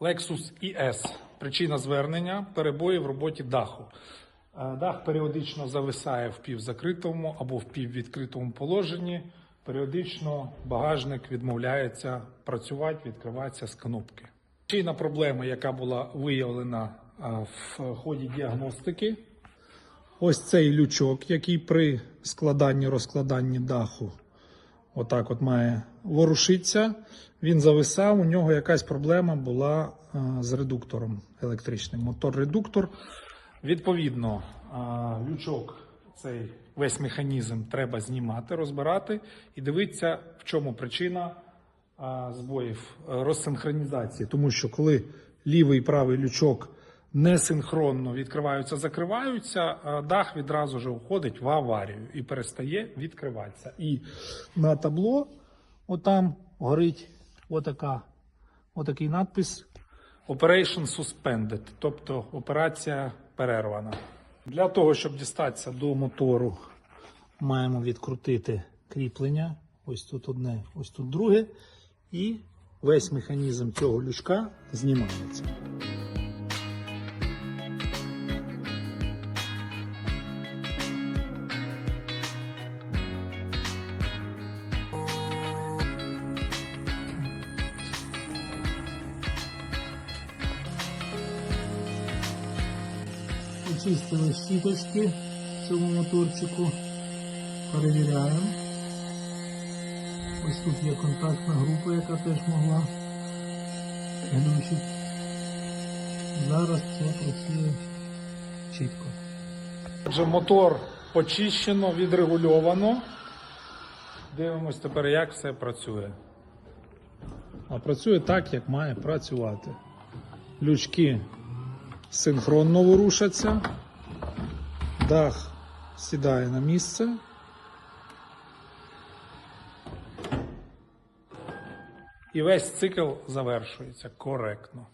Lexus IS. Причина звернення перебої в роботі даху. Е, Дах періодично зависає в півзакритому або в піввідкритому положенні. Періодично багажник відмовляється працювати, відкривається з кнопки. Причина проблеми, яка була виявлена е, в ході діагностики, ось цей лючок, який при складанні розкладанні даху отак от має ворушитися. Він зависав, у нього якась проблема була е, з редуктором електричним. Мотор-редуктор. Відповідно, е, лючок, цей весь механізм треба знімати, розбирати і дивитися, в чому причина е, збоїв розсинхронізації. Тому що коли лівий і правий лючок несинхронно відкриваються, закриваються, дах відразу ж уходить в аварію і перестає відкриватися. І на табло отам горить отака, отакий надпис Operation Suspended, тобто операція перервана. Для того, щоб дістатися до мотору, маємо відкрутити кріплення. Ось тут одне, ось тут друге. І весь механізм цього лючка знімається. Очистили щіточки в цьому моторчику. Перевіряємо. Ось тут є контактна група, яка теж могла глючити. Зараз це працює чітко. Отже, мотор почищено, відрегульовано. Дивимось тепер, як все працює. А працює так, як має працювати. Лючки синхронно ворушаться, дах сідає на місце. І весь цикл завершується коректно.